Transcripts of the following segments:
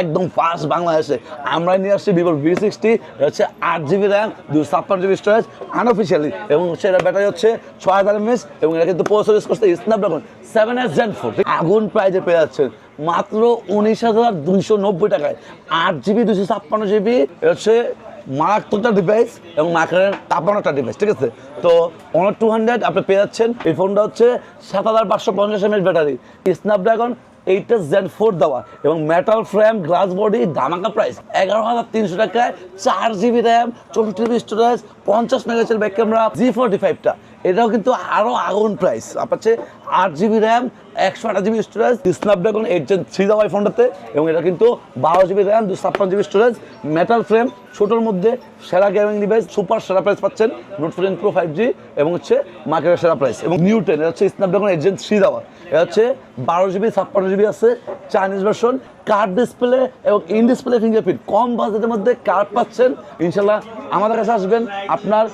একদম ফাস্ট বাংলাদেশে। আমরা নিয়ে আসছি ভিভোর ভি সিক্সটি হচ্ছে আট জিবি র্যাম দুশো ছাপ্পান্ন জিবি স্টোরেজ আনঅফিসিয়ালি এবং সেটা ব্যাটারি হচ্ছে ছয় হাজার এমএস এবং এটা কিন্তু প্রসেসর ইউজ করছে Snapdragon seven S Gen four আগুন প্রাইজে পেয়ে যাচ্ছেন, মাত্র উনিশ হাজার দুইশো নব্বই টাকায়। আট জিবি দুশো ছাপ্পান্ন জিবি হচ্ছে মারাত্মকটা ডিভাইস এবং মার্কেটের তাপানো একটা ডিভাইস ঠিক আছে? তো অনার টু হান্ড্রেড আপনি পেয়ে যাচ্ছেন, এই ফোনটা হচ্ছে সাত হাজার পাঁচশো পঞ্চাশ mAh battery Snapdragon eight S Gen four দেওয়া। এবং মেটাল ফ্রেম গ্লাস বডি ধামাকা প্রাইস এগারো হাজার তিনশো টাকায় চার জিবি র্যাম চৌষট্টি জিবি স্টোরেজ পঞ্চাশ megapixel back camera G forty ফাইভটা এটাও কিন্তু আরও আগুন প্রাইস আপনার আট জিবি র্যাম একশো আঠাশ GB storage Snapdragon eight Gen three দেওয়া এই ফোনটাতে এবং এটা কিন্তু বারো জিবি র্যাম দুশো ছাপ্পান্ন জিবি স্টোরেজ মেটাল ফ্রেম ছোটোর মধ্যে সেরা গেমিং ডিভাইস সুপার সেরা প্রাইস পাচ্ছেন note fourteen pro five G এবং হচ্ছে মার্কেটের সেরা প্রাইস এবং নিউ টেন এটা হচ্ছে স্ন্যাপড্রাগন এইট জেন থ্রি দেওয়া এটা হচ্ছে বারো জিবি, ছাপ্পান্ন জিবি আছে চাইনিজ ভার্সন কার্ড ডিসপ্লে এবং ইন ডিসপ্লে ফিঙ্গারপ্রিন্ট কম বাজেটের মধ্যে কার্ড পাচ্ছেন। ইনশাল্লাহ আমাদের কাছে আসবেন, আপনার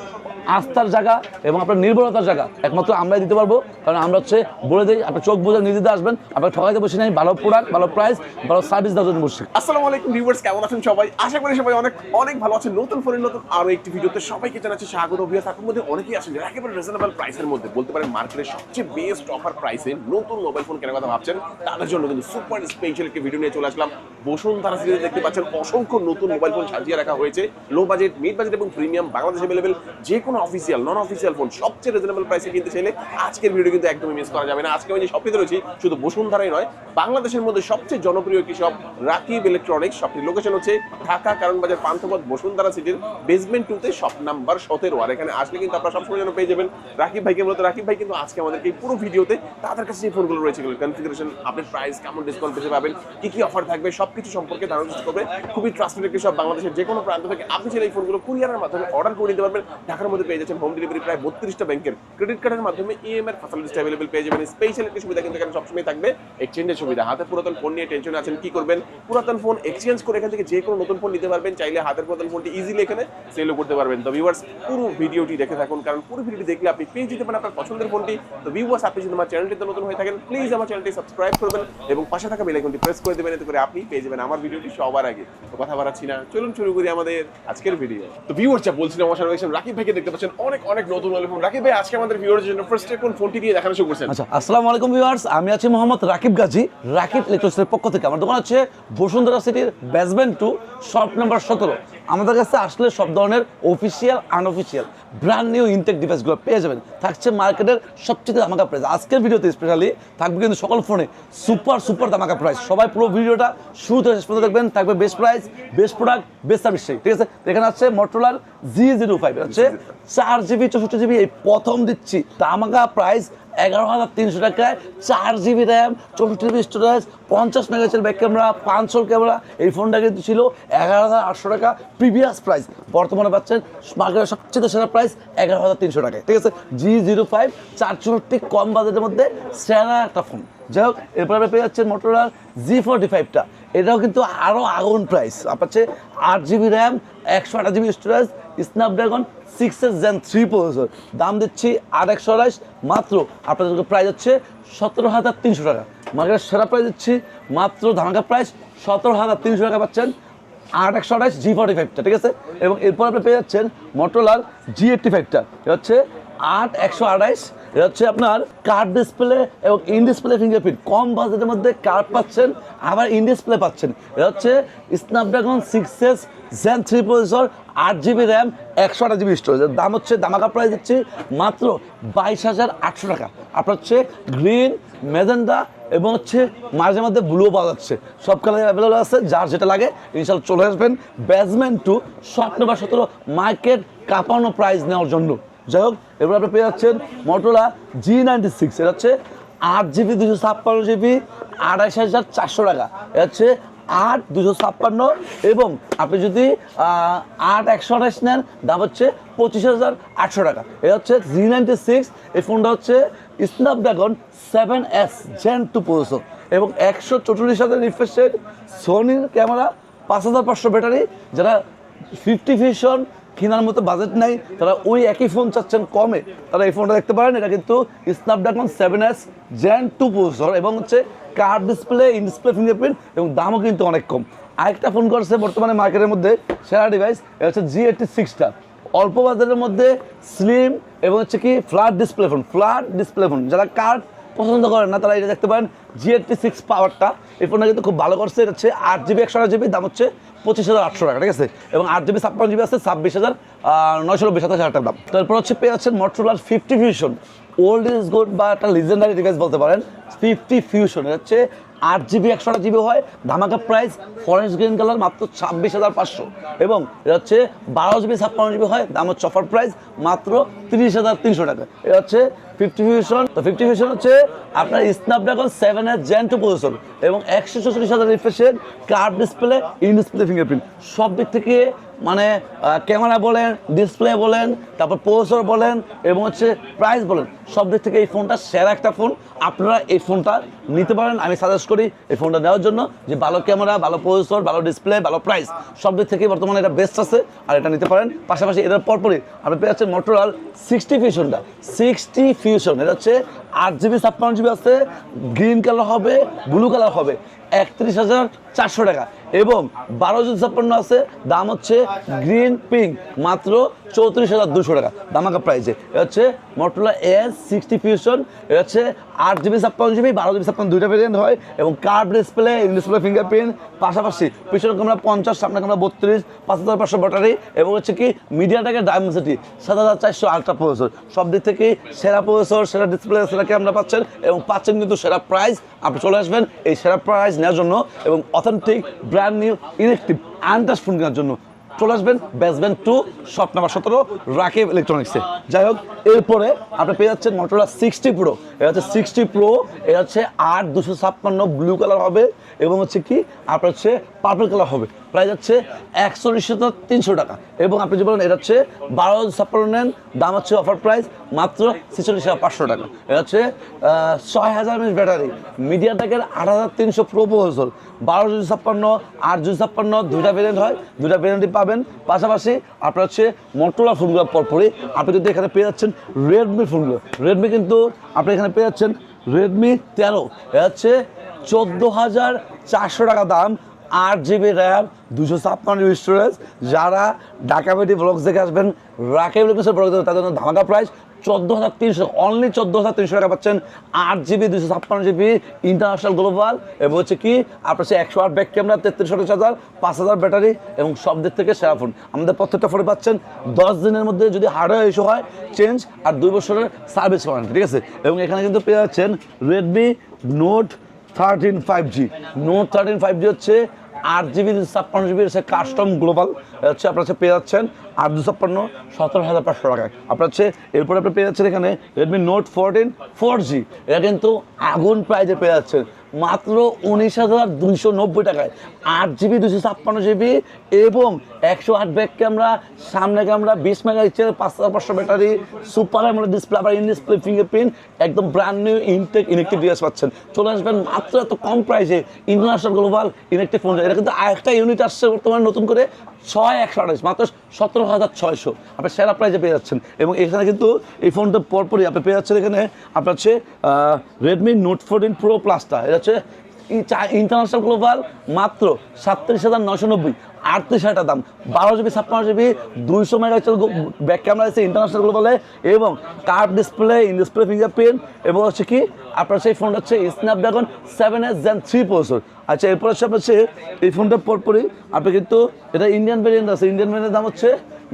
আস্থার জায়গা এবং আপনার নির্ভরতার জায়গা। একমাত্র আমরাই দিতে পারব। কারণ আমরা হচ্ছে বলে দিই, আপনার চোখ বোঝা নিজেদের আসবেন আপনার ঠকাইতে বসে নাই, ভালো প্রোডাক্ট ভালো প্রাইস ভালো সার্ভিস দেওয়ার জন্য বসছি। আসসালামু আলাইকুম ভিউয়ার্স কেমন আছেন সবাই? আশা করি সবাই অনেক অনেক ভালো আছেন। নতুন ফোনের নতুন আরও একটি ভিডিওতে সবাইকে জানাচ্ছি স্বাগত। অভিয়াস আপনার মধ্যে অনেকেই আছেন যারা একেবারে রিজনেবল প্রাইসের মধ্যে, বলতে পারেন মার্কেটের সবচেয়ে বেস্ট অফার প্রাইসে নতুন মোবাইল ফোন কেনার কথা ভাবছেন। তাদের জন্য কিন্তু সুপার স্পেশাল একটি ভিডিও নিয়ে চলে আসলাম। বসুন্ধরা সিরিজে দেখতে পাচ্ছেন অসংখ্য নতুন মোবাইল ফোন সাজিয়ে রাখা হয়েছে। লো বাজেট মিড বাজেট এবং প্রিমিয়াম বাংলাদেশ অ্যাভেলেবেল যে কোনো অফিসিয়াল নন অফিসিয়াল ফোন সবচেয়ে রিজনেবল প্রাইসে কিনতে চাইলে আজকের ভিডিও কিন্তু একদমই মিস করা যাবে না। আজকে আমি যে শপটিতে রয়েছি, শুধু বসুন্ধরাই নয়, বাংলাদেশের মধ্যে সবচেয়ে জনপ্রিয় একটি শপ রাকিব ইলেকট্রনিক্স শপটির লোকেশন হচ্ছে ঢাকা কারণ বাজার পান্থপথ, বসুন্ধরা সিটির বেসমেন্ট টুতে শপ নাম্বার সতেরো। আর এখানে আসলে কিন্তু আপনারা সবসময় যেন পেয়ে যাবেন। রাকিব ভাইকে মূলত রাকিব ভাই কিন্তু আজকে আমাদেরকে এই পুরো ভিডিওতে তাদের কাছে যে ফোনগুলো রয়েছে কনফিগারেশন আপডেট প্রাইস কেমন ডিসকাউন্ট পেতে পাবেন কি কি অফার থাকবে, সবকিছু সম্পর্কে ধারণা করবে। খুবই ট্রাস্টেড একটি সব বাংলাদেশের যে কোনো প্রান্ত থেকে আপনি চাইলে এই ফোনগুলো কুরিয়ারের মাধ্যমে অর্ডার করে নিতে পারবেন। ঢাকার মধ্যে পেয়ে যাচ্ছেন হোম ডেলিভারি প্রায় বত্রিশটা ব্যাংকের ক্রেডিট কার্ডের মাধ্যমে ইএমআই ফ্যাসিলিটিস অ্যাভেলেবল পেয়ে যাবেন। স্পেশাল একটি সুবিধা কিন্তু এখানে সবসময় থাকবে। এক্সচেঞ্জের সুবিধা। হাতে পুরাতন ফোন নিয়ে টেনশন আছেন, কি করবেন? পুরাতন ফোন এক্সচেঞ্জ করে এখান থেকে যে কোনো নতুন ফোন নিতে পারবেন। চাইলে হাতের পুরাতন ফোনটি ইজিলি এখানে সেলও করতে পারবেন। তো ভিউয়ার্স পুরো ভিডিওটি দেখে থাকুন। কারণ পুরো ভিডিওটি দেখলে আপনি পেয়ে যেতে পারেন আপনার পছন্দের ফোনটি তো ভিউয়ার্স আপনি যদি আমার চ্যানেলটিতে নতুন হয়ে থাকেন প্লিজ আমার চ্যানেলটি সাবস্ক্রাইব করবেন এবং পাশে থাকা বেল আইকনটি প্রেস করে দেবেন। এতে করে আপনি পেয়ে যাবেন আমার ভিডিওটি সবার আগে। তো কথা বাড়াচ্ছি না। চলুন শুরু করি আমাদের আজকের ভিডিও তো ভিউয়ার্স যা বলছিলাম, আমার রয়েছেন রাকিব ভাইকে দেখতে পাচ্ছেন, অনেক অনেক নতুন ফোন। রাকিব ভাই, আজকে আমাদের ভিউয়ার্সের জন্য ফার্স্ট কোন ফোনটি দিয়ে দেখানো শুরু করছেন? আচ্ছা আসসালামু আলাইকুম ভিউয়ার্স আমি আছি মোহাম্মদ রাকিব গাজী, রাকিব ইলেকট্রনিক্সের পক্ষ থেকে। আমার দোকান হচ্ছে বসুন্ধরা সিটির বেসমেন্ট টু শপ নাম্বার সতেরো। আমাদের কাছে আসলে সব ধরনের official unofficial brand new intact ডিভাইসগুলো পেয়ে যাবেন। থাকছে মার্কেটের সবচেয়ে ধামাকা প্রাইস আজকের ভিডিওতে স্পেশালি থাকবে কিন্তু সকল ফোনে সুপার সুপার ধামাকা প্রাইস সবাই পুরো ভিডিওটা শুরু শেষ পর্যন্ত দেখবেন, থাকবে best price best product best service ঠিক আছে? এখানে আছে মোটরোলার জি জিরো ফাইভ হচ্ছে চার জিবি চৌষট্টি জিবি এই প্রথম দিচ্ছি। ধামাকা প্রাইস এগারো হাজার তিনশো টাকায় চার জিবি র্যাম চৌষট্টি জিবি স্টোরেজ পঞ্চাশ মেগাপিক্সেল ব্যাক ক্যামেরা পাঁচশোল ক্যামেরা এই ফোনটা কিন্তু ছিল এগারো হাজার আটশো টাকা প্রিভিয়াস প্রাইস বর্তমানে পাচ্ছেন মার্কেটের সবচেয়ে সেরা প্রাইস এগারো হাজার তিনশো টাকায়। ঠিক আছে? জি জিরো ফাইভ চার চৌষট্টি কম বাজেটের মধ্যে সেরা একটা ফোন যাই হোক এরপর পেয়ে যাচ্ছেন মোটরোলার জি ফোর্টি ফাইভটা এটাও কিন্তু আরও আগুন প্রাইস আপনার হচ্ছে আট জিবি র্যাম একশো আঠাশ GB storage Snapdragon six S Gen three processor দাম দিচ্ছি আট একশো আঠাশ, মাত্র আপনাদের প্রাইস হচ্ছে সতেরো হাজার তিনশো টাকা। মার্কেটের সেরা প্রাইস দিচ্ছি মাত্র ধামাকা প্রাইস সতেরো হাজার তিনশো টাকা পাচ্ছেন আট একশো আঠাশ জি ফর্টি ফাইভটা ঠিক আছে? এবং এরপর আপনি পেয়ে যাচ্ছেন মটোলার জি এইটটি ফাইভটা হচ্ছে আট, একশো আঠাইশ। এটা হচ্ছে আপনার কার্ড ডিসপ্লে এবং ইন ডিসপ্লে ফিঙ্গারপ্রিন্ট কম বাজেটের মধ্যে কার্ড পাচ্ছেন, আবার ইন ডিসপ্লে পাচ্ছেন। এটা হচ্ছে Snapdragon six S Gen three processor আট জিবি র্যাম একশো আট জিবি স্টোরেজ দাম হচ্ছে, দামাকা প্রাইস দিচ্ছি মাত্র বাইশ হাজার আটশো টাকা। আপনার হচ্ছে গ্রিন মেজেন্ডা এবং হচ্ছে মাঝে মধ্যে ব্লুও পাওয়া যাচ্ছে। সব কালার অ্যাভেলেবল আছে, যার যেটা লাগে ইনশাল্লাহ চলে আসবেন। ব্যাজমেন্ট টু শপ নাম্বার সতেরো মার্কেট কাঁপানো প্রাইস নেওয়ার জন্য। যাই হোক, এবার আপনি পেয়ে যাচ্ছেন মোটরোলা জি নাইনটি সিক্স এটা হচ্ছে আট জিবি দুশো ছাপ্পান্ন জিবি, আড়াইশ হাজার চারশো টাকা। এটা হচ্ছে আট দুশো ছাপ্পান্ন এবং আপনি যদি আট একশো আঠাশ নেন, দাম হচ্ছে পঁচিশ হাজার আটশো টাকা। এটা হচ্ছে জি নাইনটি সিক্স এই ফোনটা হচ্ছে Snapdragon seven S Gen two processor এবং একশো চৌচল্লিশ হাজার রিফ্রেশ রেট সোনির ক্যামেরা পাঁচ হাজার পাঁচশো ব্যাটারি যারা ফিফটি ভিশন কেনার মতো বাজেট নাই, তারা ওই একই ফোন চাচ্ছেন কমে। তারা এই ফোনটা দেখতে পারেন, এটা কিন্তু Snapdragon seven S Gen two processor এবং হচ্ছে curved display in display fingerprint এবং দামও কিন্তু অনেক কম। আরেকটা ফোন করছে বর্তমানে মার্কেটের মধ্যে, সেরা ডিভাইস এটা হচ্ছে জি এইটটি সিক্সটা অল্প বাজারের মধ্যে স্লিম এবং হচ্ছে কি flat display phone flat display phone যারা কার্ড পছন্দ করেন না, তারা এটা দেখতে পারেন জি এইটটি সিক্স পাওয়ারটা এই ফোনটা কিন্তু খুব ভালো করছে, এটা হচ্ছে আট জিবি একশো আট জিবি দাম হচ্ছে পঁচিশ হাজার আটশো টাকা, ঠিক আছে? এবং আট জিবি ছাপ্পান্ন জিবি আছে, ছাব্বিশ হাজার নয়শো নব্বই, সাতাশ হাজার টাকা দাম। তারপর হচ্ছে পেয়ে যাচ্ছেন মোটরোলার fifty fusion old is good বা একটা লিজেন্ডারি ডিভাইস বলতে পারেন। ফিফটি ফিউশন হচ্ছে আট জিবি একশো আট জিবি হয়। ধামাকা প্রাইস ফরেস্ট গ্রিন কালার মাত্র ছাব্বিশ হাজার পাঁচশো। এবং এটা হচ্ছে বারো জিবি ছাপ্পান্ন জিবি হয়। দাম হচ্ছে অফার প্রাইস মাত্র তিরিশ হাজার তিনশো টাকা। এটা হচ্ছে ফিফটি ফিউশন, তো ফিফটি ফিউশন হচ্ছে আপনার স্ন্যাপড্রাগন সেভেন এর জেন টু প্রসেসর এবং একশো চৌচল্লিশ হাজার রিফ্রেশের curved display in display fingerprint সব দিক থেকে মানে ক্যামেরা বলেন ডিসপ্লে বলেন, তারপর প্রসেসর বলেন এবং হচ্ছে প্রাইস বলেন, সব দিক থেকে এই ফোনটা সেরা একটা ফোন আপনারা এই ফোনটা নিতে পারেন, আমি সাজেস্ট করি এই ফোনটা নেওয়ার জন্য যে ভালো ক্যামেরা ভালো প্রসেসর ভালো ডিসপ্লে ভালো প্রাইস সব দিক থেকে বর্তমানে এটা বেস্ট আছে, আর এটা নিতে পারেন। পাশাপাশি এটার পরপরই আপনি পেয়ে যাচ্ছেন মোটরাল সিক্সটি ফিউশনটা সিক্সটি ফিউশন এটা হচ্ছে আট জিবি ছাপ্পান্ন জিবি আছে গ্রিন কালার হবে ব্লু কালার হবে। একত্রিশ হাজার চারশো টাকা। এবং বারো জিবি ছাপ্পান্ন আছে, দাম হচ্ছে গ্রিন পিঙ্ক, মাত্র চৌত্রিশ হাজার দুশো টাকা দামাকা প্রাইসে এটা হচ্ছে মোটরোলা এস সিক্সটি ফিউশন এটা হচ্ছে আট জিবি ছাপ্পান্ন জিবি, বারো জিবি ছাপ্পান্ন দুইটা ভেরিয়েন্ট হয়, এবং কার্ড ডিসপ্লে ডিসপ্লে ফিঙ্গারপ্রিন্ট পাশাপাশি পিছনে ক্যামেরা পঞ্চাশ, সামনে ক্যামেরা বত্রিশ, পাঁচ হাজার পাঁচশো ব্যাটারি এবং হচ্ছে কি মিডিয়াটাকে ডায়মেন্সিটি সাত হাজার চারশো আলট্রা প্রসেসর সব দিক থেকে সেরা প্রসেসর সেরা ডিসপ্লে সেরা ক্যামেরা পাচ্ছেন, এবং পাচ্ছেন কিন্তু সেরা প্রাইস আপনি চলে আসবেন, এই সেরা প্রাইস নেওয়ার জন্য এবং authentic brand new electric untouched phone কেনার জন্য। চলে আসবেন বেসবেন টু শপ নাম্বার সতেরো, রাকিব ইলেকট্রনিক্সে যাই হোক, এরপরে আপনি পেয়ে যাচ্ছেন মোটরলা সিক্সটি প্রো এটা হচ্ছে সিক্সটি প্রো এটা হচ্ছে আট দুশো ছাপ্পান্ন ব্লু কালার হবে এবং হচ্ছে কি, আপনার হচ্ছে পার্পল কালার হবে। প্রাইস হচ্ছে হাজার তিনশো টাকা। এবং আপনি যে বলেন এটা হচ্ছে বারো ছাপ্পান্ন নেন, দাম হচ্ছে অফার প্রাইস মাত্র ছেচল্লিশ হাজার পাঁচশো টাকা। এটা হচ্ছে ছয় হাজার এমএস ব্যাটারি মিডিয়া টেকের আট হাজার তিনশো প্রো প্রসেসর বারো দুশো ছাপ্পান্ন, আট দুশো ছাপ্পান্ন, দুইটা ভেরিয়েন্ট হয়। দুইটা ভেরিয়েন্টই পাবেন। পাশাপাশি আপনার হচ্ছে মোটরোলা ফোনগুলো পরপরই। আপনি কিন্তু এখানে পেয়ে যাচ্ছেন রেডমি ফোনগুলো রেডমি কিন্তু আপনি এখানে পেয়ে যাচ্ছেন রেডমি তেরো। এটা হচ্ছে চোদ্দ হাজার চারশো টাকা দাম। আট জিবি র্যাম, দুশো ছাপ্পান্ন জিবি স্টোরেজ যারা ঢাকা মেডি ব্লগস দেখে আসবেন, রাকেব লিমিটের ব্লগ তাদের জন্য ধামাকা প্রাইস চোদ্দ হাজার তিনশো অনলি চোদ্দ হাজার তিনশো টাকা পাচ্ছেন। আট জিবি, দুশো ছাপ্পান্ন জিবি ইন্টারন্যাশনাল গ্লোবাল এবং হচ্ছে কি, আপনার হচ্ছে একশো আট ব্যাক ক্যামেরা তেত্রিশ আঠাশ হাজার, পাঁচ হাজার ব্যাটারি এবং সব দিক থেকে সেরা ফোন আমাদের প্রত্যেকটা ফোনে পাচ্ছেন। দশ দিনের মধ্যে যদি হার্ডওয়্যার ইস্যু হয় চেঞ্জ আর দুই বছরের সার্ভিস ওয়ারেন্টি ঠিক আছে? এবং এখানে কিন্তু পেয়ে যাচ্ছেন Redmi note thirteen five G note thirteen five G হচ্ছে আট জিবি ছাপ্পান্ন জিবি হচ্ছে কাস্টম গ্লোবাল হচ্ছে আপনার হচ্ছে পেয়ে যাচ্ছেন আট দুশো ছাপ্পান্ন, সতেরো হাজার পাঁচশো টাকায়। আপনার হচ্ছে এরপরে আপনি পেয়ে যাচ্ছেন এখানে Redmi note fourteen four G এটা কিন্তু আগুন প্রাইজে পেয়ে যাচ্ছেন। মাত্র উনিশ হাজার দুইশো নব্বই টাকায়। আট জিবি দুশো ছাপ্পান্ন জিবি এবং একশো আট ব্যাক ক্যামেরা সামনে ক্যামেরা বিশ মেগা পিক্সেল পাঁচ হাজার পাঁচশো ব্যাটারি সুপার অ্যামোলেড ডিসপ্লে আবার ইন ডিসপ্লে ফিঙ্গারপ্রিন্ট একদম brand new intact inactive device পাচ্ছেন। চলে আসবেন মাত্র এত কম প্রাইসে ইন্টারন্যাশনাল গ্লোবাল ইনেকটিভ ফোন এটা কিন্তু আরেকটা ইউনিট আসছে বর্তমানে নতুন করে, ছয় একশো আঠাশ, মাত্র সতেরো হাজার ছয়শো। আপনি সেরা প্রাইজে পেয়ে যাচ্ছেন। এবং এখানে কিন্তু এই ফোনটা পরপরই আপনি পেয়ে যাচ্ছেন এখানে, আপনার হচ্ছে রেডমি নোট ফোরটিন প্রো প্লাসটা এটা হচ্ছে ইন্টারন্যাশনাল গ্লোবাল মাত্র সাতত্রিশ হাজার নশো নব্বই। আটত্রিশ হাজার দাম। বারো জিবি, ছাপ্পান্ন জিবি, দুইশো মেগাপিক্সেল ব্যাক ক্যামেরা আছে ইন্টারন্যাশনাল গ্লোবালে এবং curved display in display fingerprint এবং হচ্ছে কি, আপনার সেই ফোনটা হচ্ছে Snapdragon seven S Gen three processor আচ্ছা এরপর হচ্ছে আপনার এই ফোনটা পরপরই আপনি কিন্তু এটা ইন্ডিয়ান ভেরিয়েন্ট আছে। ইন্ডিয়ান ভেরিয়েন্টের দাম হচ্ছে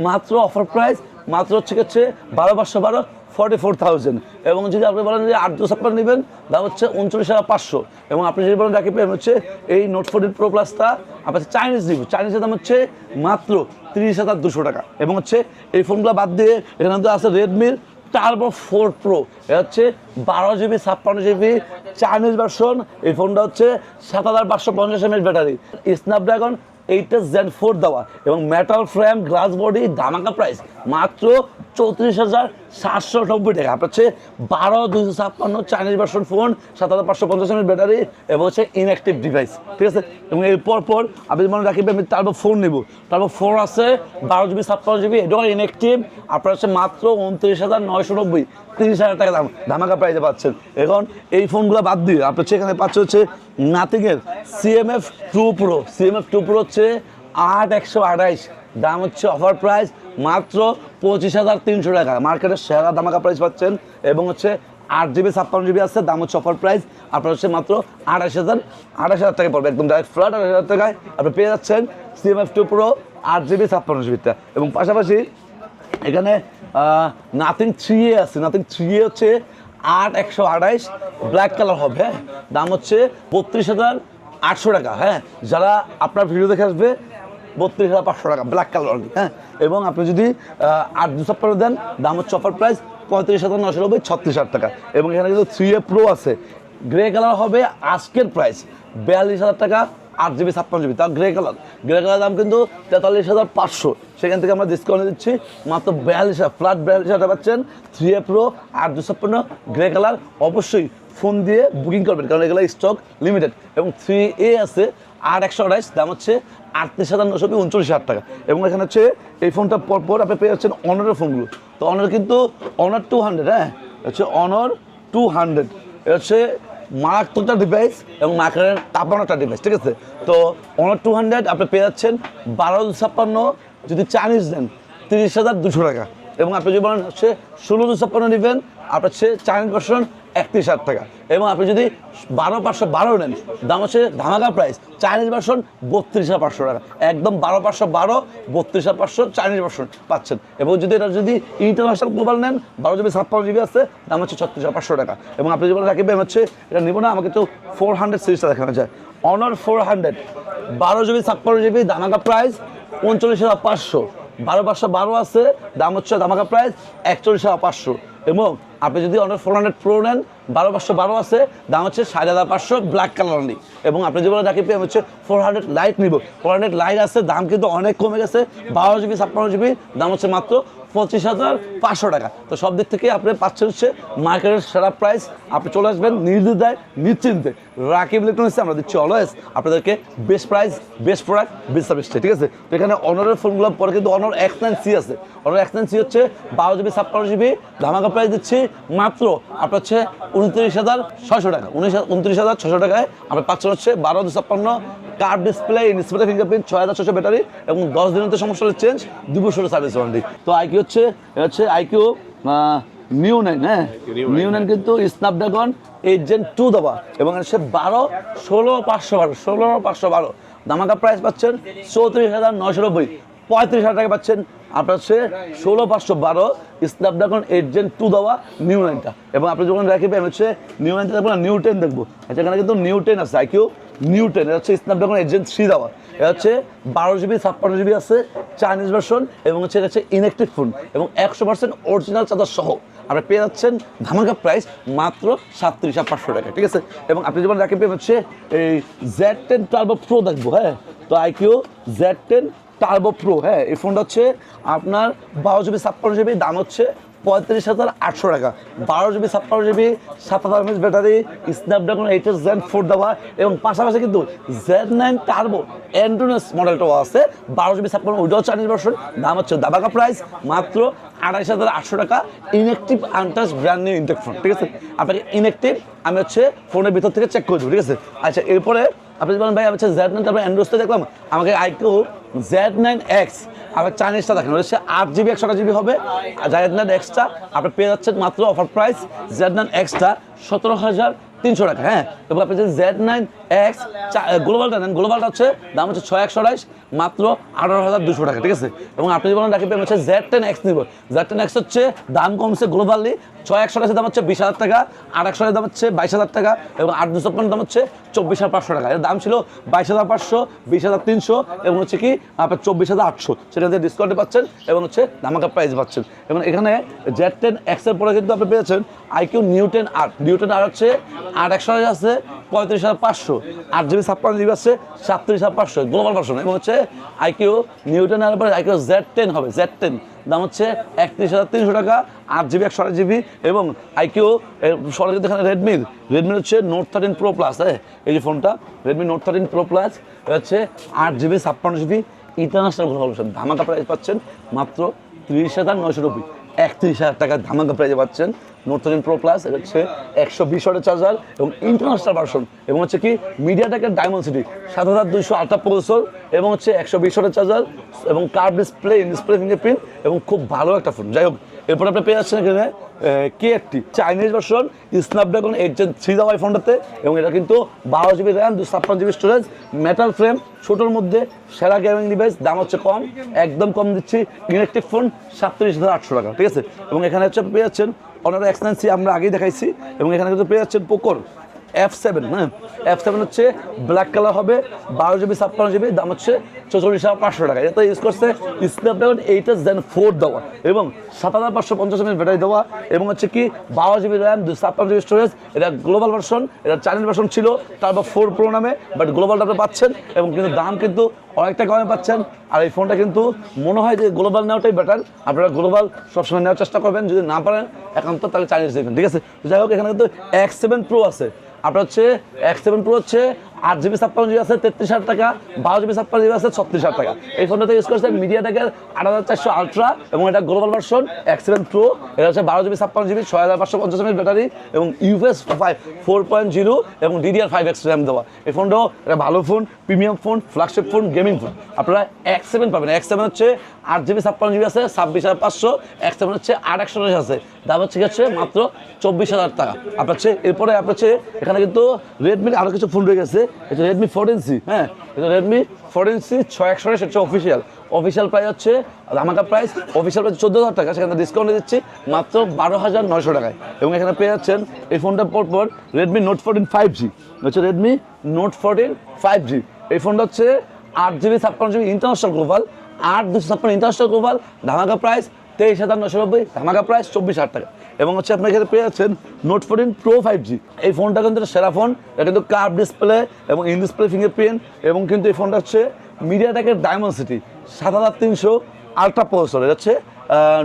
মাত্র অফার প্রাইস মাত্র হচ্ছে হচ্ছে বারো পাঁচশো বারো। ফর্টি ফোর থাউজেন্ড এবং যদি আপনি বলেন যে আট দু নেবেন, দাম হচ্ছে উনচল্লিশ হাজার পাঁচশো। এবং আপনি যদি বলেন রাখি পেন হচ্ছে, এই নোট ফোরটিন প্রো প্লাসটা আপনার চাইনিজ নিব। চাইনিজের দাম হচ্ছে মাত্র তিরিশ হাজার দুশো টাকা। এবং হচ্ছে এই ফোনগুলো বাদ দিয়ে এখানে তো আছে রেডমির টার্বো ফোর প্রো এটা হচ্ছে বারো জিবি ছাপ্পান্ন জিবি চাইনিজ ভার্সন এই ফোনটা হচ্ছে সাত হাজার পাঁচশো পঞ্চাশ mAh battery Snapdragon eight S Gen four দেওয়া। এবং মেটাল ফ্রেম গ্লাস বডি ধামাকা প্রাইস মাত্র চৌত্রিশ হাজার সাতশো নব্বই টাকা। আপনার হচ্ছে বারো দুশো ছাপ্পান্ন চাইনিজ ভার্সন ফোন সাত হাজার পাঁচশো পঞ্চাশ এমএস ব্যাটারি এবং হচ্ছে ইনঅ্যাক্টিভ ডিভাইস ঠিক আছে? এবং এর পর আপনি মনে রাখবেন আমি তারপর ফোন নেব। তারপর ফোর আছে, বারো জিবি, ছাপ্পান্ন জিবি এটা ইনঅ্যাক্টিভ আপনার হচ্ছে মাত্র উনত্রিশ হাজার নয়শো নব্বই, তিরিশ হাজার টাকা দাম, ধামাকা প্রাইজে পাচ্ছেন। এখন এই ফোনগুলো বাদ দিয়ে আপনার হচ্ছে এখানে পাচ্ছে হচ্ছে নাথিংয়ের CMF two pro CMF two pro হচ্ছে আট একশো আঠাইশ। দাম হচ্ছে অফার প্রাইস মাত্র পঁচিশ হাজার তিনশো টাকা। মার্কেটের সেরা দামাকা প্রাইস পাচ্ছেন এবং হচ্ছে আট জিবি ছাপ্পান্ন জিবি আছে, দাম হচ্ছে অফার প্রাইস আপনার হচ্ছে মাত্র আঠাশ হাজার আঠাশ হাজার টাকা পড়বে। একদম ডাইরেক্ট ফ্ল্যাট আঠাশ হাজার টাকায় আপনি পেয়ে যাচ্ছেন সিএমএফ টু প্রো আট জিবি ছাপ্পান্ন জিবিটা এবং পাশাপাশি এখানে নাথিং থ্রি এ আছে। নাথিং থ্রি এ হচ্ছে আট একশো আঠাইশ ব্ল্যাক কালার হবে হ্যাঁ? দাম হচ্ছে বত্রিশ হাজার আটশো টাকা হ্যাঁ? যারা আপনার ভিডিও দেখে আসবে, বত্রিশ হাজার পাঁচশো টাকা ব্ল্যাক কালার হ্যাঁ? এবং আপনি যদি আট দু করে দেন, দাম হচ্ছে অফার প্রাইস পঁয়ত্রিশ হাজার নশো নব্বই, ছত্রিশ হাজার টাকা। এবং এখানে কিন্তু থ্রি এ প্রো আছে। গ্রে কালার হবে আজকের প্রাইস বিয়াল্লিশ হাজার টাকা আট জিবি, ছাপ্পান্ন জিবি, তার গ্রে কালার গ্রে কালার দাম কিন্তু তেতাল্লিশ হাজার পাঁচশো। সেখান থেকে আমরা ডিসকাউন্ট দিচ্ছি মাত্র বিয়াল্লিশ হাজার ফ্ল্যাট বিয়াল্লিশ হাজার পাচ্ছেন থ্রি এ প্রো আট দুশো ছাপ্পান্ন গ্রে কালার অবশ্যই ফোন দিয়ে বুকিং করবেন, কারণ এগুলো স্টক লিমিটেড এবং থ্রি এ আছে আট একশো আঠাইশ দাম হচ্ছে আটত্রিশ হাজার নশো উনচল্লিশ হাজার টাকা। এবং এখানে হচ্ছে এই ফোনটা পর পর আপনি পেয়ে যাচ্ছেন অনারের ফোনগুলো তো অনার কিন্তু অনার টু হান্ড্রেড হ্যাঁ? হচ্ছে অনার টু হান্ড্রেড হচ্ছে মারাত্মকটা ডিভাইস এবং মার্কেটের তাপমাত্রা ডিভাইস ঠিক আছে? তো অনার টু হান্ড্রেড আপনি পেয়ে যাচ্ছেন বারো ছাপ্পান্ন, যদি চাইনিজ দেন তিরিশ হাজার দুশো টাকা। এবং আপনি যদি বলেন হচ্ছে ষোলো দুশো ছাপ্পান্ন নেবেন, আপনার হচ্ছে চাইনিজ ভার্সন একত্রিশ হাজার টাকা। এবং আপনি যদি বারো পাঁচশো বারো নেন, দাম হচ্ছে ধামাকা প্রাইস চাইনিজ ভার্সন বত্রিশ হাজার পাঁচশো টাকা। একদম বারো পাঁচশো বারো, বত্রিশ হাজার পাঁচশো চাইনিজ ভার্সন পাচ্ছেন। এবং যদি এটা যদি ইন্টারন্যাশনাল মোবাইল নেন, বারো জিবি ছাপ্পান্ন জিবি আছে, দাম হচ্ছে ছত্রিশ হাজার পাঁচশো টাকা। এবং আপনি যদি বলেন রাখবেন হচ্ছে এটা নিব না, আমাকে তো ফোর হান্ড্রেড সিরিজটা দেখানো যায়। অনার ফোর হান্ড্রেড বারো জিবি ছাপ্পান্ন জিবি ধামাকা প্রাইস উনচল্লিশ হাজার পাঁচশো। বারো পাঁচশো বারো আছে, দাম হচ্ছে ধামাকা প্রাইস একচল্লিশ হাজার পাঁচশো। এবং আপনি যদি অনার ফোর হান্ড্রেড প্রো নেন, বারো পাঁচশো বারো আছে, দাম হচ্ছে সাড়ে হাজার পাঁচশো ব্ল্যাক কালার নেই। এবং আপনি যদি বলে রাখি হচ্ছে ফোর হান্ড্রেড লাইট নিব। ফোর হান্ড্রেড লাইট আছে, দাম কিন্তু অনেক কমে গেছে, বারো জিবি ছাপ্পান্ন জিবি দাম হচ্ছে মাত্র পঁচিশ হাজার পাঁচশো টাকা। তো সব দিক থেকে আপনি পাচ্ছেন হচ্ছে মার্কেটের সেরা প্রাইস আপনি চলে আসবেন নির্দ্বিধায়, নিশ্চিন্তে। রাকিব ইলেকট্রনিক্সে আমরা দিচ্ছি অলওয়েজ আপনাদেরকে best price best product best সার্ভিসটা ঠিক আছে? তো এখানে অনারের ফোনগুলো পরে কিন্তু অনার এক্স নাইন সি আছে। অনার এক্স নাইন সি হচ্ছে বারো জিবি ছাপ্পান্ন জিবি ধামাকা প্রাইস দিচ্ছি মাত্র আপনার হচ্ছে উনত্রিশ হাজার ছয়শো টাকা। উনিশ উনত্রিশ হাজার ছশো টাকায় আপনি পাচ্ছেন হচ্ছে বারো ছাপ্পান্ন কার্ড ডিসপ্লে ডিসপ্লে ফিঙ্গারপ্রিন্ট ছয় হাজার ছশো ব্যাটারি এবং দশ দিনের তো সমস্যা চেঞ্জ দু বছরের সার্ভিস ওয়ারেন্টি তো আইকিউ হচ্ছে হচ্ছে আইকিউ নিউ নাইন হ্যাঁ? নিউ নাইন কিন্তু স্ন্যাপড্রাগন এইট জেন টু দেওয়া এবং হচ্ছে বারো ষোলো পাঁচশো বারো ষোলো পাঁচশো বারো। দামাকা প্রাইস পাচ্ছেন চৌত্রিশ হাজার নয়শো নব্বই। পঁয়ত্রিশ হাজার টাকা পাচ্ছেন আপনার হচ্ছে ষোলো পাঁচশো বারো স্ন্যাপড্রাগন এইট জেন টু দেওয়া নিউ নাইনটা এবং আপনি যখন রাখবেন হচ্ছে নিউ নাইনটা না নিউ টেন দেখব। আচ্ছা এখানে কিন্তু নিউ টেন আছে আইকিউ নিউ টেন হচ্ছে স্ন্যাপড্রাগন এইট জেন থ্রি দেওয়া। হচ্ছে বারো জিবি, ছাপ্পান্ন জিবি আছে চাইনিজ ভার্সন এবং হচ্ছে এটা হচ্ছে ইনেকটিভ ফোন এবং একশো পার্সেন্ট অরিজিনাল চার্জার সহ। আপনি পেয়ে যাচ্ছেন ধামাকা প্রাইস মাত্র সাতত্রিশ হাজার পাঁচশো টাকা, ঠিক আছে? এবং আপনি যেমন রাখবেন হচ্ছে এই জেড টেন টার্বো প্রো দেখব হ্যাঁ? তো iQOO Z ten turbo pro হ্যাঁ? এই ফোনটা হচ্ছে আপনার বারো জিবি, ছাপ্পান্ন জিবি, দাম হচ্ছে পঁয়ত্রিশ হাজার আটশো টাকা। বারো জিবি, ছাপ্পান্ন জিবি, সাত হাজার mAh battery Snapdragon eight S Gen four দেওয়া এবং পাশাপাশি কিন্তু জেড নাইন টার্বো অ্যান্ড্রোনেস মডেলটাও আছে। বারো জিবি, ছাপ্পান্ন, ওইটাও চাইনিজ ভার্সন দাম হচ্ছে দাবাকা প্রাইস মাত্র আড়াইশ হাজার আটশো টাকা। Inactive untouched brand new intact phone ঠিক আছে? আপনাকে ইনেকটিভ আমি হচ্ছে ফোনের ভিতর থেকে চেক করে দেবো, ঠিক আছে? আচ্ছা এরপরে আপনি বলেন, ভাই, আমি হচ্ছে জেড নাইন তারপরে অ্যান্ড্রোসটা দেখলাম। আমাকে আইকিউ জেড নাইন এক্স আবার চাইনিজটা দেখেন, ওটা সে আট জিবি একশো জিবি হবে। আর জায়দ এক্সট্রা আপনার আপনি পেয়ে যাচ্ছেন মাত্র অফার প্রাইস জেড এক্সট্রা এক্সটা সতেরো হাজার তিনশো টাকা হ্যাঁ? এবং আপনি যে জেড নাইন এক্স গ্লোবালটা নেন গ্লোবালটা হচ্ছে দাম হচ্ছে ছয় একশো আড়াইশ, মাত্র আঠারো হাজার দুশো টাকা, ঠিক আছে? এবং আপনি যদি বলেন রাখবেন হচ্ছে জেড টেন এক্স নিব। জেড টেন এক্স হচ্ছে দাম কমছে গ্লোবালি ছয় একশো আড়াইশের দাম হচ্ছে বিশ হাজার টাকা, আট একশো দাম হচ্ছে বাইশ হাজার টাকা, এবং আট দুশো দাম হচ্ছে চব্বিশ হাজার পাঁচশো টাকা। এর দাম ছিল বাইশ হাজার পাঁচশো, বিশ হাজার তিনশো, এবং হচ্ছে কি আপনার চব্বিশ হাজার আটশো। সেটা দিয়ে ডিসকাউন্টে পাচ্ছেন, এবং হচ্ছে ধামাকা প্রাইস পাচ্ছেন। এবং এখানে জেড টেন এক্সের পরে কিন্তু আপনি পেয়েছেন iQOO neo ten neo ten neo ten আর একশো আছে, পঁয়ত্রিশ হাজার পাঁচশো। আট জিবি ছাপ্পান্ন জিবি আছে, সাতত্রিশ হাজার পাঁচশো গ্লোবাল ভার্সন এবং হচ্ছে আইকিউ নিউ টেন আর পরে আইকিউ জেড টেন হবে জেড টেন দাম হচ্ছে একত্রিশ হাজার তিনশো টাকা, আট জিবি, একশো আট জিবি। এবং আইকিউ সরাসরি এখানে রেডমির রেডমির হচ্ছে নোট থার্টিন প্রো প্লাস হ্যাঁ? এই যে ফোনটা Redmi note thirteen pro plus হচ্ছে আট জিবি, ছাপ্পান্ন জিবি। ইন্টারন্যাশনাল ভার্সন ধামাকা প্রাইস পাচ্ছেন মাত্র তিরিশ হাজার নয়শো নব্বই। একত্রিশ হাজার টাকা ধামাকা প্রাইজে পাচ্ছেন নোট প্রো প্লাস এটা হচ্ছে একশো বিশ ওয়াটের চার্জার এবং ইন্টারন্যাশনাল ভার্সন এবং হচ্ছে কি মিডিয়াটেকের ডায়মন্ড সিটি সাত হাজার দুইশো আটটা প্রসেসর এবং হচ্ছে একশো বিশ ওয়াটের চার্জার এবং কার্ড ডিসপ্লে ডিসপ্লে ফিঙ্গারপ্রিন্ট এবং খুব ভালো একটা ফোন যাই হোক, এরপর আপনি পেয়ে যাচ্ছেন এখানে কে একটি Chinese version Snapdragon eight gen three এই ফোনটাতে এবং এটা কিন্তু বারো জিবি র্যাম দুশো ছাপ্পান্ন জিবি স্টোরেজ মেটাল ফ্রেম ছোটোর মধ্যে সেরা গেমিং ডিভাইস দাম হচ্ছে কম, একদম কম দিচ্ছি ইলেকট্রিক ফোন সাতত্রিশ হাজার আটশো টাকা, ঠিক আছে? এবং এখানে হচ্ছে পেয়ে যাচ্ছেন অনার এক্সপেন্সি আমরা আগেই দেখাইছি, এবং এখানে কিন্তু পেয়ে যাচ্ছেন পোকোর এফ সেভেন হ্যাঁ এফ সেভেন হচ্ছে ব্ল্যাক কালার হবে, বারো জিবি ছাপ্পান্ন জিবি দাম হচ্ছে চৌচল্লিশ হাজার পাঁচশো টাকা। এটা ইউজ করছে Snapdragon eight S gen four দেওয়া এবং সাত হাজার পাঁচশো পঞ্চাশ এমএল ব্যাটারি দেওয়া এবং হচ্ছে কি বারো জিবি র্যাম দুশো ছাপ্পান্ন জিবি স্টোরেজ এটা গ্লোবাল ভার্সন এটা চাইনিজ ভার্সন ছিল, তারপর ফোর প্রো নামে বাট গ্লোবালটা আপনি পাচ্ছেন এবং কিন্তু দাম কিন্তু অনেকটা কমে পাচ্ছেন। আর এই ফোনটা কিন্তু মনে হয় যে গ্লোবাল নেওয়াটাই বেটার আপনারা গ্লোবাল সবসময় নেওয়ার চেষ্টা করবেন, যদি না পারেন, একান্ত তাহলে চাইনিজ দেখবেন। ঠিক আছে? যাই হোক, এখানে কিন্তু এক্স সেভেন প্রো আছে। আপনার হচ্ছে এক্স সেভেন প্রো হচ্ছে আট জিবি ছাপ্পান্ন জিবি আছে, তেত্রিশ হাজার টাকা, বারো জিবি ছাপ্পান্ন জিবি আছে, ছত্রিশ হাজার টাকা। এই ফোনটাতে ইউজ করছে মিডিয়াটেকের আট হাজার চারশো আলট্রা এবং এটা global version X seven pro এটা হচ্ছে বারো জিবি ছাপ্পান্ন জিবি ছয় হাজার পাঁচশো পঞ্চাশ এমএল ব্যাটারি এবং UFS five four point zero এবং ডিডিআর ফাইভ এক্স র্যাম দেওয়া। এই ফোনটাও একটা ভালো phone premium phone flagship phone gaming phone আপনারা এক্স সেভেন পাবেন। এক্স সেভেন হচ্ছে আট জিবি ছাপ্পান্ন জিবি আছে, ছাব্বিশ হাজার পাঁচশো এক্স সেভেন হচ্ছে আট একশো আছে। দাম হচ্ছে হচ্ছে মাত্র চব্বিশ হাজার টাকা। আপনার হচ্ছে এরপরে আপনার হচ্ছে এখানে কিন্তু রেডমির আরও কিছু ফোন রয়ে গেছে। এটা রেডমি ফোরটিন সি হ্যাঁ? এটা রেডমি ফোরটিন সি ছয় একশো সেটা অফিসিয়াল অফিসিয়াল প্রাইস হচ্ছে আমাকে প্রাইস অফিসিয়াল প্রাইস চোদ্দ হাজার টাকা। সেখানে ডিসকাউন্ট দিচ্ছি, মাত্র বারো হাজার নয়শো টাকায়। এবং এখানে পেয়ে যাচ্ছেন, এই ফোনটা পর পর Redmi Note fourteen five G হচ্ছে Redmi Note fourteen five G এই ফোনটা হচ্ছে আট জিবি ছাপ্পান্ন জিবি ইন্টারন্যাশনাল গ্লোবাল আট দুশো ছাপ্পান্ন ইন্টারন্যাশনাল গ্লোবাল ধামাকা প্রাইস তেইশ হাজার নশো নব্বই, ধামাকা প্রাইস চব্বিশ হাজার টাকা। এবং হচ্ছে আপনার এখানে পেয়ে যাচ্ছেন note fourteen pro five G এই ফোনটা কিন্তু সেরা ফোন এটা কিন্তু কার্ভ ডিসপ্লে এবং ইন ডিসপ্লে ফিঙ্গারপ্রিন্ট এবং কিন্তু এই ফোনটা হচ্ছে মিডিয়াটেকের ডায়মন্ড সিটি সাত হাজার তিনশো আলট্রা প্রসেসর এটা হচ্ছে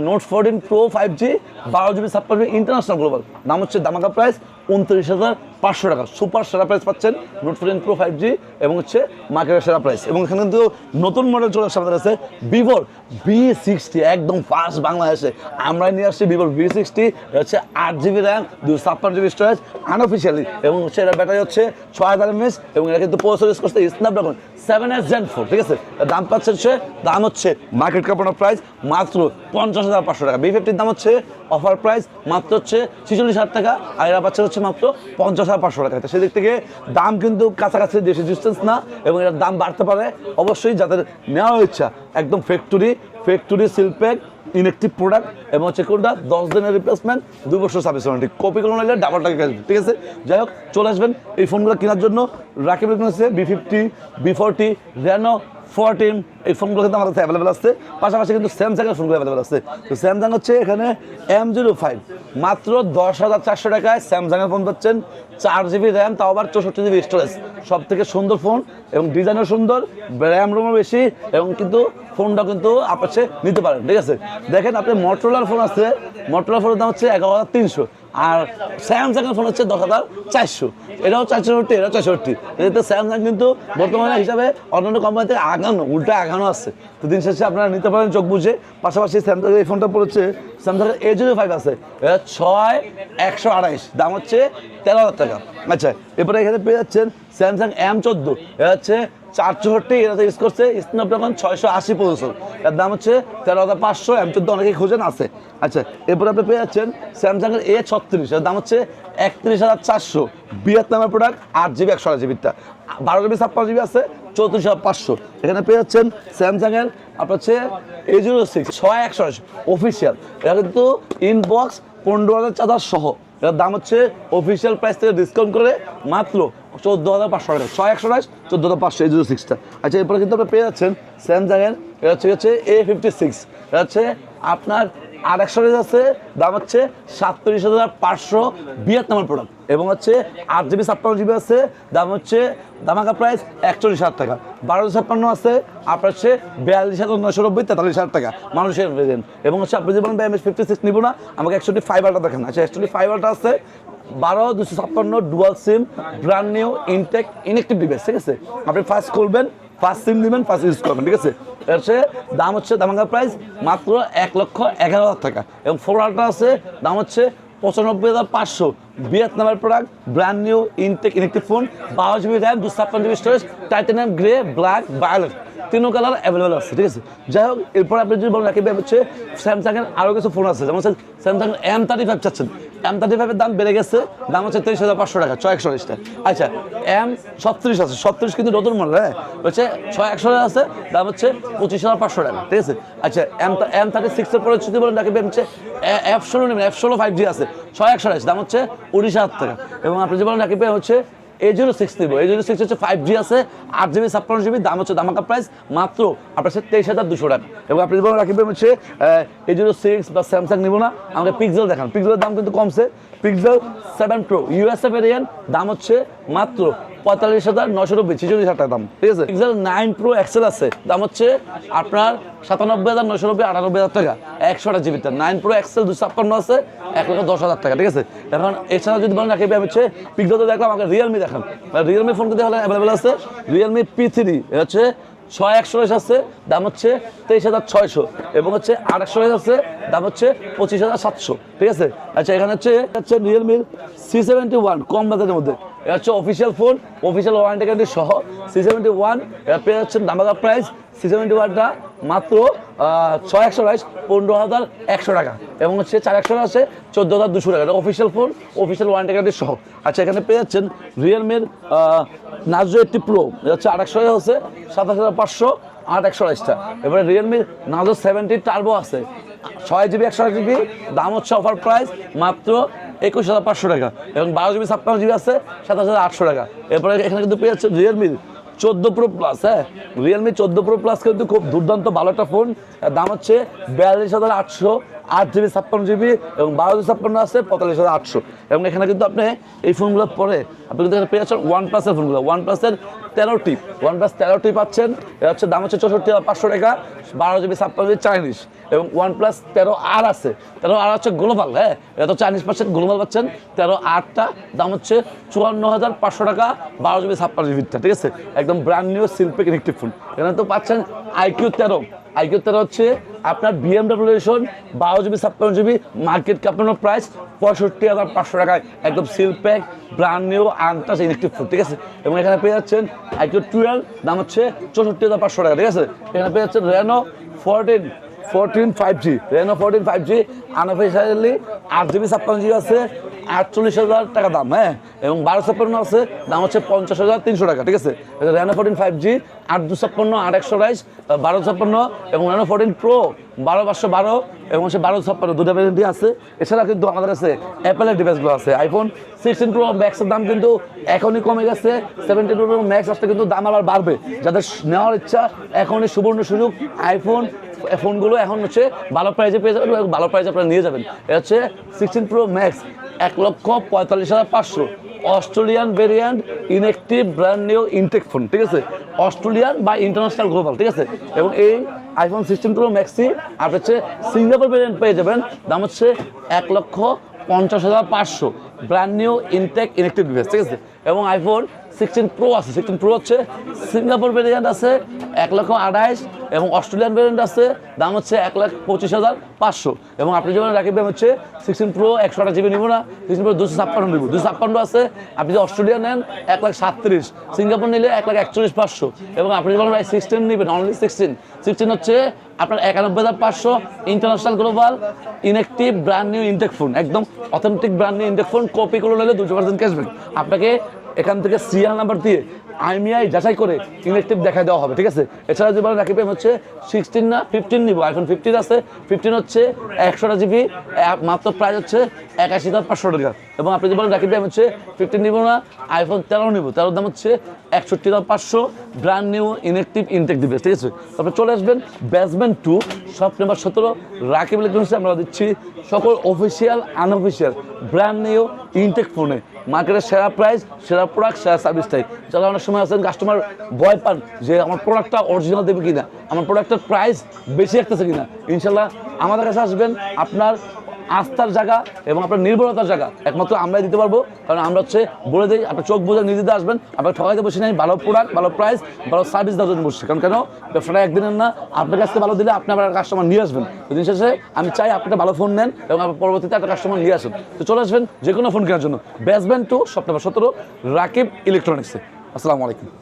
note fourteen pro five G বারো জিবি ছাপ্পান্ন ইন্টারন্যাশনাল গ্লোবাল দাম হচ্ছে দামাকা প্রাইস উনত্রিশ হাজার পাঁচশো টাকা। সুপার সেরা প্রাইস পাচ্ছেন note fourteen pro five G এবং হচ্ছে মার্কেটের সেরা প্রাইস এবং এখানে কিন্তু নতুন মডেল চলে আসছে আমাদের কাছে ভিভোর বি সিক্সটি একদম ফাস্ট বাংলাদেশে। আমরা নিয়ে আসছি ভিভোর বি সিক্সটি হচ্ছে আট জিবি র্যাম দুশো ছাপ্পান্ন জিবি স্টোরেজ আনঅফিসিয়ালি এবং হচ্ছে এটা ব্যাটারি হচ্ছে ছয় হাজার এমএস এবং এটা কিন্তু প্রসেসর ইউজ করছে Snapdragon seven S gen four ঠিক আছে? দাম পাচ্ছে হচ্ছে, দাম হচ্ছে মার্কেট কাপড়ের প্রাইস মাত্র পঞ্চাশ হাজার পাঁচশো টাকা। বি ফিফটির দাম হচ্ছে অফার প্রাইস মাত্র হচ্ছে ছেচল্লিশ হাজার টাকা, আর এরা পাচ্ছে হচ্ছে মাত্র পঞ্চাশ হাজার পাঁচশো টাকা। সেদিক থেকে দাম কিন্তু কাছাকাছি বেশি ডিস্টেন্স না, এবং এটার দাম বাড়তে পারে। অবশ্যই যাদের নেওয়ার ইচ্ছা, একদম ফ্যাক্টরি ফ্যাক্টরি শিল্পের ইলেকট্রিক প্রোডাক্ট এবং হচ্ছে কোনটা? দশ দিনের রিপ্লেসমেন্ট দুই বছর সার্ভিস ওয়ারেন্টি কপি কপিগুলো নিলে ডাবল টাকা ক্যাশ ঠিক আছে? যাই হোক, চলে আসবেন এই ফোনগুলো কেনার জন্য। Rakib B fifty B forty Reno fourteen এই ফোনগুলো কিন্তু আমাদের কাছে অ্যাভেলেবেল আছে পাশাপাশি কিন্তু স্যামসাংয়ের ফোনগুলো অ্যাভেলেবেল আছে তো স্যামসাং হচ্ছে এখানে এম জিরো ফাইভ মাত্র দশ হাজার চারশো টাকায় স্যামসাংয়ের ফোন পাচ্ছেন। চার জিবি র্যাম তাও আবার চৌষট্টি জিবি স্টোরেজ সব থেকে সুন্দর ফোন এবং ডিজাইনও সুন্দর র্যাম রুমও বেশি এবং কিন্তু ফোনটা কিন্তু আপনার সে নিতে পারেন, ঠিক আছে? দেখেন আপনি মটোলার ফোন আছে মটোলার ফোনের দাম হচ্ছে এগারো হাজার তিনশো। আর স্যামসাংয়ের ফোন হচ্ছে দশ হাজার চারশো। এটাও চারশোষট্টি এটাও চারশোষট্টি এতে স্যামসাং কিন্তু বর্তমানে হিসাবে অন্যান্য কোম্পানিতে আগানো, উল্টা আগানো আছে। তো দিন শেষে আপনারা নিতে পারেন চোখ বুঝে। পাশাপাশি স্যামসাং এই ফোনটা পড়েছে স্যামসাং এ জিরো ফাইভ আছে। এটা ছয় একশো আড়াইশ, দাম হচ্ছে তেরো হাজার টাকা। আচ্ছা এরপরে এখানে পেয়ে যাচ্ছেন স্যামসাং এম চোদ্দ। এটা হচ্ছে চার চৌষট্টি এটাতে ইউজ করছে স্ন্যাপড্রাগন ছয়শো আশি প্রসেসর এর দাম হচ্ছে তেরো হাজার পাঁচশো এম চোদ্দ অনেকেই খোঁজেন আছে। আচ্ছা এরপরে আপনি পেয়ে যাচ্ছেন স্যামসাংয়ের এ ছত্রিশ, এর দাম হচ্ছে একত্রিশ হাজার চারশো। ভিয়েতনামের প্রোডাক্ট আট জিবি একশো আট জিবিটা বারো জিবি ছাপ্পান্ন জিবি আছে, চৌত্রিশ হাজার পাঁচশো। এখানে পেয়ে যাচ্ছেন স্যামসাংয়ের আপনার হচ্ছে এ জিরো সিক্স ছয় একশো অফিসিয়াল এটা কিন্তু ইনবক্স পনেরো হাজার চার্জার সহ। এটার দাম হচ্ছে অফিসিয়াল প্রাইস থেকে ডিসকাউন্ট করে মাত্র চোদ্দ হাজার পাঁচশো টাকা। ছয় একশো বাইশ চোদ্দ হাজার পাঁচশো, এই জিরো সিক্সটা আচ্ছা এরপরে কিন্তু আপনি পেয়ে যাচ্ছেন স্যামসাংয়ের এটা হচ্ছে হচ্ছে এ ফিফটি সিক্স এটা হচ্ছে আপনার আর একশো আছে, দাম হচ্ছে সাতত্রিশ হাজার পাঁচশো ভিয়েতনামের প্রোডাক্ট এবং হচ্ছে আট জিবি, ছাপ্পান্ন জিবি আছে, দাম হচ্ছে দামাকা প্রাইস একচল্লিশ হাজার টাকা। বারো ছাপ্পান্ন আছে, আপনার হচ্ছে বিয়াল্লিশ হাজার নশো নব্বই, তেতাল্লিশ হাজার টাকা মানুষের রেজেন্ট এবং হচ্ছে আপনি যে বলেন এম এস ফিফটি সিক্স নিব না, আমাকে একচল্লি ফাইবারটা দেখেন। আচ্ছা একচল্লি ফাইবারটা আছে, বারো, দুশো ছাপ্পান্ন dual SIM brand new intact inactive device ঠিক আছে? আপনি ফার্স্ট করবেন ফার্স্ট সিম নেবেন ফার্স্ট ইউজ করবেন, ঠিক আছে? হচ্ছে দাম হচ্ছে দামাঙ্গা প্রাইস মাত্র এক লক্ষ এগারো হাজার টাকা। এবং আলট্রা আছে, দাম হচ্ছে পঁচানব্বই হাজার পাঁচশো। ভিয়েতনামের product brand new intact electric phone বারো জিবি র্যাম দুশো ছাপ্পান্ন GB storage titanium grey black violet তিনও colour available আছে, ঠিক আছে? যাই হোক, এরপর আপনি যদি বলেন রাকিব ভাই হচ্ছে স্যামসাংয়ের আরও কিছু ফোন আছে, যেমন স্যামসাং এম থার্টি ফাইভ চাচ্ছেন। এম থার্টি ফাইভের দাম বেড়ে গেছে, দাম হচ্ছে তেইশ হাজার পাঁচশো টাকা ছয় একশো আচ্ছা এম ছত্রিশ আছে, ছত্রিশ কিন্তু নতুন মডেল হ্যাঁ? হচ্ছে ছয় একশো আছে, দাম হচ্ছে পঁচিশ হাজার পাঁচশো টাকা, ঠিক আছে? আচ্ছা এম এম থার্টি সিক্সের পরে যদি বলেন রাকিব ভাই হচ্ছে এফ ষোলো নেবেন এফ ষোলো ফাইভ জি আছে ছয় একশো দাম হচ্ছে উনিশ হাজার টাকা। এবং আপনি যে বলেন রাকিব ভাই হচ্ছে এই জিরো সিক্স নিবো এই জিরো সিক্স হচ্ছে ফাইভ জি আছে, আট জিবি ছাপ্পান্ন জিবি দাম হচ্ছে দামাকা প্রাইস মাত্র আপনার সাথে তেইশ হাজার দুশো টাকা। এবং আপনি যেমন রাখবেন হচ্ছে এই জিরো সিক্স বা স্যামসাং নিবো না, আমাকে পিক্সেল দেখান। পিক্সেলের দাম কিন্তু কমছে। Pixel seven pro USA variant দাম হচ্ছে মাত্র পঁয়তাল্লিশ হাজার নশো নব্বই, ছেচল্লিশ হাজার দাম, ঠিক আছে? পিক্সেল নাইন প্রো এক্সেল আছে, দাম হচ্ছে আপনার সাতানব্বই হাজার নশো নব্বই, আটানব্বই হাজার টাকা একশোটা জিবিটা নাইন প্রো এক্সেল দুশো ছাপ্পান্ন আছে, এক লক্ষ দশ হাজার টাকা, ঠিক আছে? এখন এছাড়া যদি বলেন রাখি আমি হচ্ছে পিকজতে দেখলাম, আমাকে রিয়েলমি দেখান। রিয়েলমি ফোন কিন্তু অ্যাভেলেবেল আছে রিয়েলমি পি থ্রি হচ্ছে ছয় একশো আছে, দাম হচ্ছে তেইশ হাজার ছয়শো, এবং হচ্ছে আট একশো আছে, দাম হচ্ছে পঁচিশ হাজার সাতশো, ঠিক আছে? আচ্ছা এখানে হচ্ছে হচ্ছে রিয়েলমির সি সেভেন্টি ওয়ান কম বাজারের মধ্যে। এটা হচ্ছে official phone official warranty guarantee সহ সি সেভেন্টি ওয়ান এটা পেয়ে যাচ্ছে দামাকা প্রাইস সি সেভেন্টি ওয়ানটা মাত্র ছয় একশো রাইস পনেরো হাজার একশো টাকা। এবং হচ্ছে চার একশো আছে, চোদ্দ হাজার দুশো টাকা। এটা official phone official warranty guarantee সহ। আচ্ছা এখানে পেয়ে যাচ্ছেন রিয়েলমির নাজো এইটটি প্রো এটা হচ্ছে আট একশো হচ্ছে সাতাশ হাজার পাঁচশো, আট একশো রাইসটা এবারে রিয়েলমির নাজো সেভেন্টি টার্বো আছে। ছয় জিবি, একশো জিবি, দাম হচ্ছে অফার প্রাইস মাত্র একুশ হাজার পাঁচশো টাকা। এবং বারো জিবি ছাপ্পান্ন জিবি আছে, সাতাশ হাজার আটশো টাকা। এরপরে এখানে কিন্তু পেয়ে যাচ্ছে রিয়েলমির চোদ্দ প্রো প্লাস হ্যাঁ? রিয়েলমি চোদ্দ প্রো প্লাস কিন্তু খুব দুর্দান্ত, ভালো একটা ফোন দাম হচ্ছে বিয়াল্লিশ হাজার আটশো। আট জিবি, ছাপ্পান্ন জিবি এবং বারো জিবি, ছাপ্পান্ন আছে, পঁয়তাল্লিশ হাজার আটশো। এবং এখানে কিন্তু আপনি এই ফোনগুলো পরে, আপনি কিন্তু এখানে পেয়ে যাচ্ছেন ওয়ান প্লাসের ফোনগুলো। ওয়ান প্লাসের তেরো টিপ ওয়ান প্লাস তেরো টিপ পাচ্ছেন। এটা হচ্ছে দাম হচ্ছে চৌষট্টি হাজার পাঁচশো টাকা, বারো জিবি, ছাপ্পান্ন জিবি চাইনিজ এবং ওয়ান প্লাস তেরো আর আছে। তেরো আর হচ্ছে গ্লোবাল হ্যাঁ? এটা তো চাইনিজ পাচ্ছেন, গ্লোবাল পাচ্ছেন। তেরো আটটা, দাম হচ্ছে চুয়ান্ন হাজার পাঁচশো টাকা, বারো জিবি, ছাপ্পান্ন জিবিটা ঠিক আছে? একদম ব্র্যান্ড নিউ শিল্পে ইলেকট্রিক ফোন এখানে তো পাচ্ছেন আইকিউ তেরো। আইকিউ তেরো হচ্ছে আপনার বিএমডাব্লিউ এডিশন বারো জিবি ছাপ্পান্ন জিবি মার্কেট কাপানোর প্রাইস পঁয়ষট্টি হাজার পাঁচশো টাকায়। একদম seal pack brand new untouched electric food ঠিক আছে? এবং এখানে পেয়ে যাচ্ছেন আইকিউ টুয়েলভ দাম হচ্ছে চৌষট্টি হাজার পাঁচশো টাকা, ঠিক আছে? এখানে পেয়ে যাচ্ছেন Reno fourteen fourteen five G Reno fourteen five G unofficially আট জিবি ছাপ্পান্ন জিবি আছে, আটচল্লিশ হাজার টাকা দাম হ্যাঁ? এবং বারো ছাপ্পান্ন আছে, দাম হচ্ছে পঞ্চাশ হাজার তিনশো টাকা, ঠিক আছে? রেনো ফোরটিন ফাইভ জি আট দু ছাপ্পান্ন আট একশো রাইস বারো ছাপ্পান্ন, এবং রেনো ফোরটিন প্রো বারো পাঁচশো বারো, এবং হচ্ছে বারো ছাপ্পান্ন দুটো ভ্যারেন্টি আছে। এছাড়া কিন্তু আমাদের কাছে অ্যাপেলের ডিভাইসগুলো আছে আইফোন সিক্সটিন প্রো ম্যাক্সের দাম কিন্তু এখনই কমে গেছে সেভেন্টি টু প্রো ম্যাক্স আসতে কিন্তু দাম আবার বাড়বে। যাদের নেওয়ার ইচ্ছা, এখনই সুবর্ণ সুযোগ আইফোন ফোনগুলো এখন হচ্ছে ভালো প্রাইজে পেয়ে যাবেন ভালো প্রাইজে আপনারা নিয়ে যাবেন। এটা হচ্ছে সিক্সটিন প্রো ম্যাক্স এক লক্ষ পঁয়তাল্লিশ হাজার পাঁচশো। Australian variant inactive brand new intact phone ঠিক আছে? অস্ট্রেলিয়ান বা ইন্টারন্যাশনাল গ্লোবাল ঠিক আছে? এবং এই আইফোন সিক্সটিন প্রো ম্যাক্সি আপনি হচ্ছে সিঙ্গাপুর ভেরিয়েন্ট পেয়ে যাবেন। দাম হচ্ছে এক লক্ষ পঞ্চাশ হাজার পাঁচশো। Brand new intact electric device ঠিক আছে? এবং আইফোন সিক্সটিন প্রো আছে। সিক্সটিন প্রো হচ্ছে সিঙ্গাপুর ভেরিয়েন্ট আছে এক লক্ষ আঠাইশ এবং অস্ট্রেলিয়ান ভেরিয়েন্ট আছে, দাম হচ্ছে এক লাখ পঁচিশ হাজার পাঁচশো। এবং আপনি যেমন রাখবেন হচ্ছে সিক্সটিন প্রো একশো আঠাশ জিবি নিব না সিক্সটিন প্রো দুশো ছাপ্পান্ন নিব। দুশো ছাপ্পান্ন আছে, আপনি যদি অস্ট্রেলিয়া নেন, এক লাখ সাতত্রিশ সিঙ্গাপুর নিলে এক লাখ একচল্লিশ পাঁচশো। এবং আপনি যখন সিক্সটিন নেবেন অনলি সিক্সটিন সিক্সটিন হচ্ছে আপনার একানব্বই হাজার পাঁচশো international global inactive brand new intact phone একদম authentic brand new intact phone copy করে নিলে দুশো পার্সেন্ট ক্যাশব্যাক আপনাকে এখান থেকে সিরিয়াল নাম্বার দিয়ে আইমিআই যাচাই করে ইলেকটিভ দেখা দেওয়া হবে, ঠিক আছে? এছাড়া যদি বলেন পেম হচ্ছে সিক্সটিন না ফিফটিন নিব আইফোন ফিফটিন আছে ফিফটিন হচ্ছে একশোটা জিবি মাত্র প্রাইস হচ্ছে একাশি হাজার পাঁচশো টাকা। এবং আপনি যে বলেন রাখি পেম হচ্ছে ফিফটিন নিব না আইফোন তেরো নিব, তেরোর দাম হচ্ছে একষট্টি দাম পাঁচশো ব্র্যান্ড নিউ ইলেকট্রিক ইনটেক দিবে ঠিক আছে? তারপরে চলে আসবেন ব্যাসমেন্ট টু শপ নাম্বার সতেরো, রাকিব ইলেকট্রনিক্সে আমরা দিচ্ছি সকল official unofficial brand new intact ফোনে মার্কেটের সেরা প্রাইস সেরা প্রোডাক্ট সেরা সার্ভিসটাই যারা অনেক সময় আছেন কাস্টমার ভয় পান যে আমার প্রোডাক্টটা অরিজিনাল দেবে কিনা, আমার প্রোডাক্টের প্রাইস বেশি রাখতেছে কিনা, ইনশাল্লাহ আমাদের কাছে আসবেন আপনার আস্থার জায়গা এবং আপনার নির্ভরতার জায়গা। একমাত্র আমরাই দিতে পারব, কারণ আমরা হচ্ছে বলে দিই, আপনার চোখ বোঝা নিজেদের আসবেন আপনার ঠকাইতে বসে নাই, ভালো প্রোডাক্ট ভালো প্রাইস ভালো সার্ভিস দেওয়ার জন্য বসছি। কারণ কেন? ব্যবসাটা একদিনের না, আপনার কাছ থেকে ভালো দিলে আপনি আবার কাস্টমার নিয়ে আসবেন। তো দিন শেষে আমি চাই আপনি ভালো ফোন নেন এবং আপনার পরবর্তীতে একটা কাস্টমার নিয়ে আসেন। তো চলে আসবেন যে কোনো ফোন কেনার জন্য। বেসব্যান্ড টু সপ্তাহ সতেরো, রাকিব ইলেকট্রনিক্সে আসসালামু আলাইকুম।